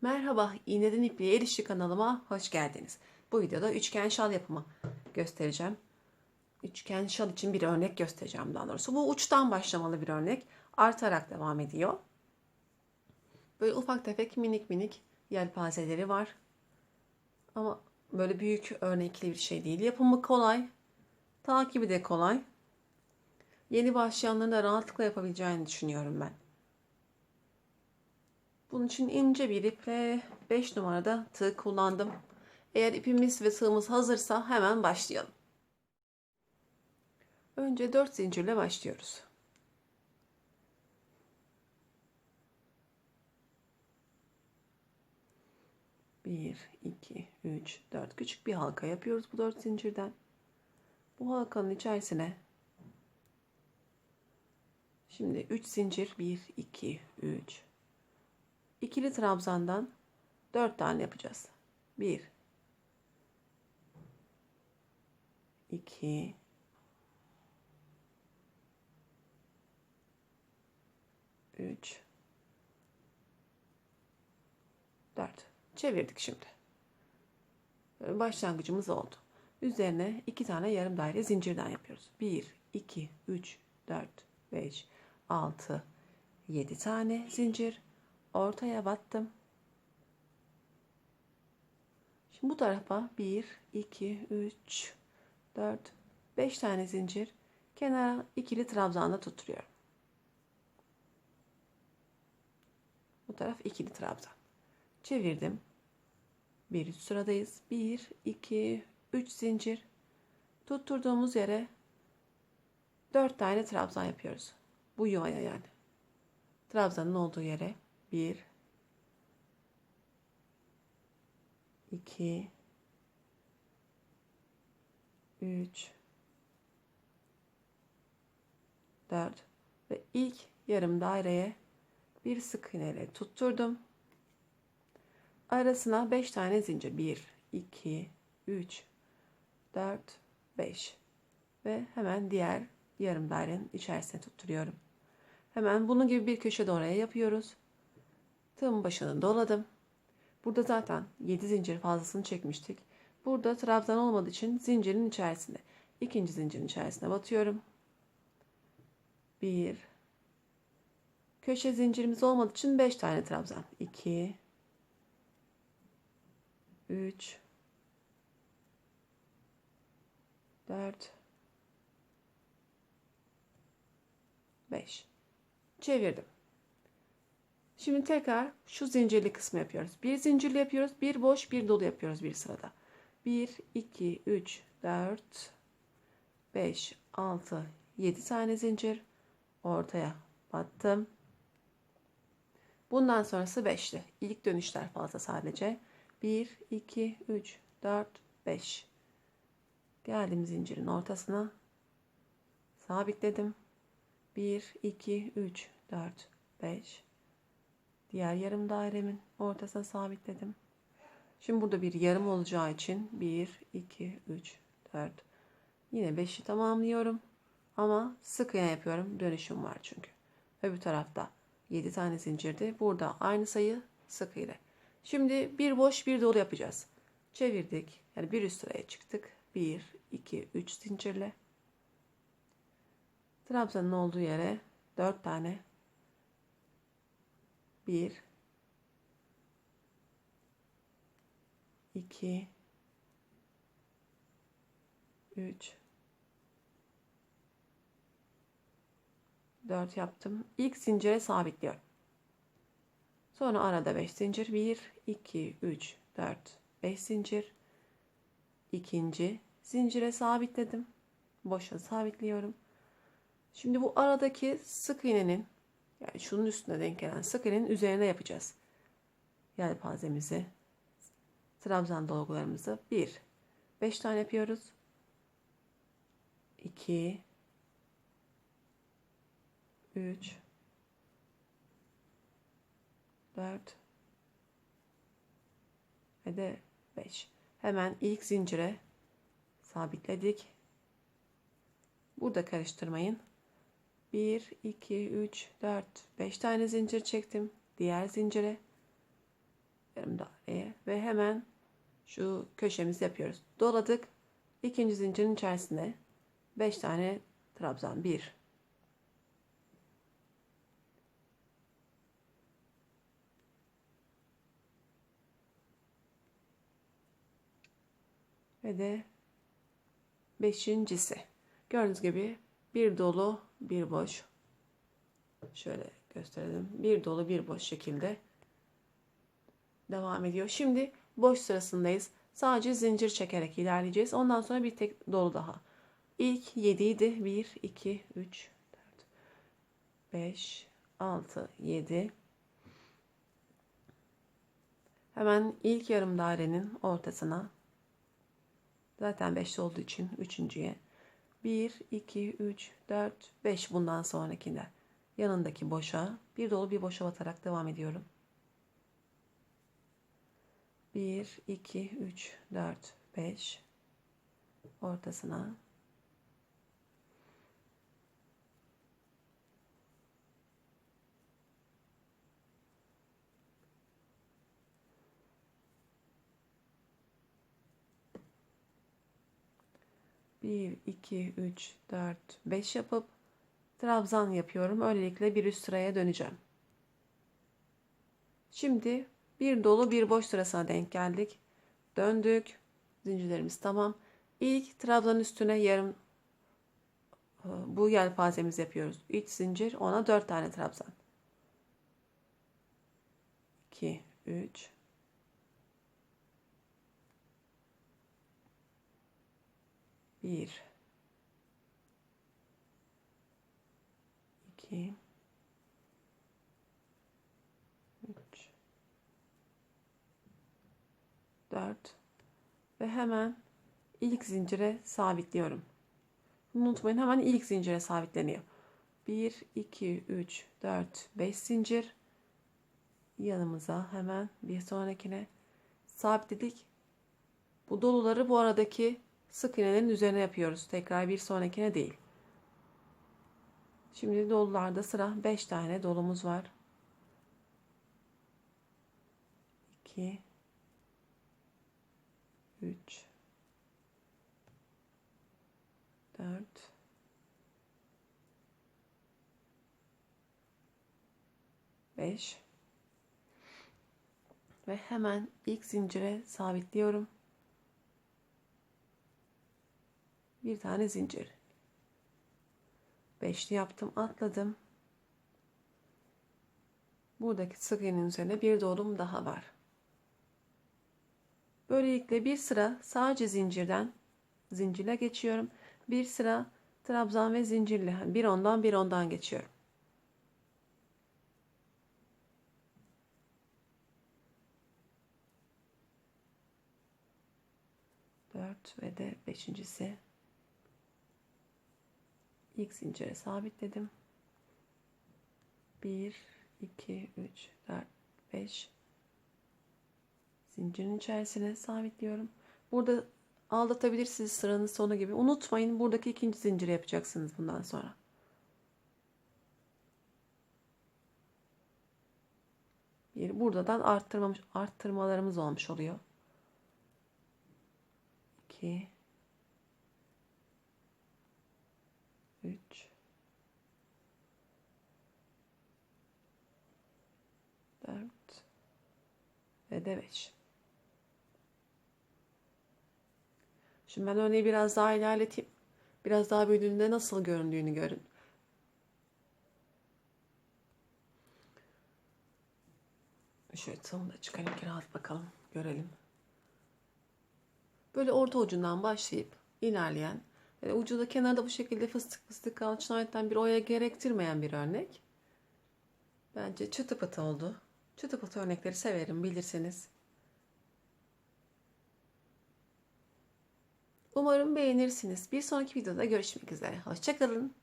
Merhaba, İğneden İpliğe Erişi kanalıma hoş geldiniz. Bu videoda üçgen şal yapımı göstereceğim. Üçgen şal için bir örnek göstereceğim daha doğrusu. Bu uçtan başlamalı bir örnek. Artarak devam ediyor. Böyle ufak tefek minik minik yelpazeleri var. Ama böyle büyük örnekli bir şey değil. Yapımı kolay. Takibi de kolay. Yeni başlayanların da rahatlıkla yapabileceğini düşünüyorum ben. Bunun için ince bir iple 5 numarada tığ kullandım. Eğer ipimiz ve tığımız hazırsa hemen başlayalım. Önce 4 zincirle başlıyoruz. Bir, iki, üç, dört. Küçük bir halka yapıyoruz bu dört zincirden. Bu halkanın içerisine şimdi 3 zincir 1 2 3 ikili trabzandan 4 tane yapacağız. 1 2 3 4 çevirdik şimdi. Başlangıcımız oldu. Üzerine iki tane yarım daire zincirden yapıyoruz. 1 2 3 4 5 6 7 tane zincir ortaya battım. Şimdi bu tarafa 1, 2, 3, 4, 5 tane zincir kenara ikili trabzanla tutturuyorum. Bu taraf ikili trabzan. Çevirdim. Bir üst sıradayız. 1, 2, 3 zincir. Tutturduğumuz yere 4 tane trabzan yapıyoruz. Bu yuvaya yani. Trabzanın olduğu yere 1 2 3 4 ve ilk yarım daireye bir sık iğneyle tutturdum. Arasına 5 tane zincir. 1 2 3 4 5 ve hemen diğer yarım dairenin içerisine tutturuyorum. Hemen bunun gibi bir köşe oraya yapıyoruz. Tığımın başını doladım. Burada zaten 7 zincir fazlasını çekmiştik. Burada trabzan olmadığı için zincirin içerisinde. ikinci zincirin içerisine batıyorum. 1 Köşe zincirimiz olmadığı için 5 tane trabzan. 2 3 4 5 Çevirdim. Şimdi tekrar şu zincirli kısmı yapıyoruz. Bir zincirli yapıyoruz. Bir boş bir dolu yapıyoruz bir sırada. 1, 2, 3, 4, 5, 6, 7 tane zincir. Ortaya battım. Bundan sonrası 5'li. İlk dönüşler fazla sadece. 1, 2, 3, 4, 5. Geldim zincirin ortasına. Sabitledim. 1, 2, 3, 4, 5. Diğer yarım dairemin ortasına sabitledim. Şimdi burada bir yarım olacağı için 1, 2, 3, 4. Yine 5'i tamamlıyorum. Ama sık iğne yapıyorum. Dönüşüm var çünkü. Öbür tarafta 7 tane zincirdi. Burada aynı sayı sık iğne. Şimdi bir boş bir dolu yapacağız. Çevirdik. Yani bir üst sıraya çıktık. 1, 2, 3 zincirle. Trabzanın olduğu yere 4 tane 1 2 3 4 yaptım. İlk zincire sabitliyorum. Sonra arada 5 zincir. 1 2 3 4 5 zincir. İkinci zincire sabitledim. Boşa sabitliyorum. Şimdi bu aradaki sık iğnenin yani şunun üstüne denk gelen sık üzerine yapacağız. Yelpazemizi, trabzan dolgularımızı 1, 5 tane yapıyoruz. 2, 3, 4 ve de 5. Hemen ilk zincire sabitledik. Burada karıştırmayın. 1, 2, 3, 4, 5 tane zincir çektim. Diğer zincire yarım daireye ve hemen şu köşemizi yapıyoruz. Doladık. İkinci zincirin içerisine 5 tane trabzan. 1 ve de beşincisi. Gördüğünüz gibi bir dolu bir boş. Şöyle gösterelim. Bir dolu bir boş şekilde devam ediyor. Şimdi boş sırasındayız. Sadece zincir çekerek ilerleyeceğiz. Ondan sonra bir tek dolu daha. İlk 7 idi. 1, 2, 3, 4, 5, 6, 7. Hemen ilk yarım dairenin ortasına zaten 5 olduğu için üçüncüye 1, 2, 3, 4, 5 bundan sonrakinde. Yanındaki boşa bir dolu bir boşa batarak devam ediyorum. 1, 2, 3, 4, 5 ortasına bir, iki, üç, dört, beş yapıp trabzan yapıyorum. Öylelikle bir üst sıraya döneceğim. Şimdi bir dolu bir boş sırasına denk geldik. Döndük. Zincirlerimiz tamam. İlk trabzanın üstüne yarım e, bu yelpazemizi yapıyoruz. 3 zincir ona 4 tane trabzan. 2 3 1 2 3 4 ve hemen ilk zincire sabitliyorum. Unutmayın hemen ilk zincire sabitleniyor. 1 2 3 4 5 zincir yanımıza hemen bir sonrakine sabitledik. Bu doluları bu aradaki sık iğnenin üzerine yapıyoruz. Tekrar bir sonrakine değil. Şimdi dolularda sıra 5 tane dolumuz var. 2 3 4 5 ve hemen ilk zincire sabitliyorum. Bir tane zincir. Beşli yaptım, atladım. Buradaki sık iğnenin üzerine bir dolum daha var. Böylelikle bir sıra sadece zincirden zincirle geçiyorum. Bir sıra trabzan ve zincirle bir ondan bir ondan geçiyorum. Dört ve de beşincisi. İlk zincire sabitledim. 1, 2, 3, 4, 5 zincirin içerisine sabitliyorum. Burada aldatabilirsiniz sıranın sonu gibi. Unutmayın buradaki ikinci zinciri yapacaksınız bundan sonra. Bir buradan arttırmamış arttırmalarımız olmuş oluyor. 2 3 4 ve de 5. Şimdi ben örneği biraz daha ilerleteyim. Biraz daha büyüdüğünde nasıl göründüğünü görün. Şöyle tam da çıkarayım ki rahat bakalım. Görelim. Böyle orta ucundan başlayıp ilerleyen e, ucu da kenarda bu şekilde fıstık fıstık kalçın bir oya gerektirmeyen bir örnek. Bence çıtı pıtı oldu. Çıtı pıtı örnekleri severim bilirsiniz. Umarım beğenirsiniz. Bir sonraki videoda görüşmek üzere. Hoşçakalın.